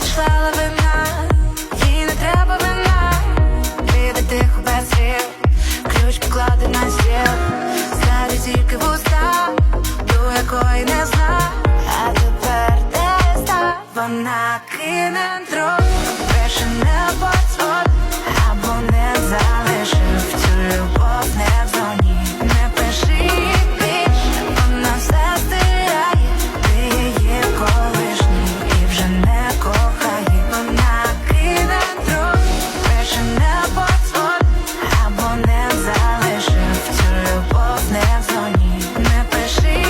пішла лавина, їй не треба вина, піде тихо без слів, ключ поклади на стіл, знає тільки вуста, до якої не зна, а тепер де ста, вона кине дрон, не пиши.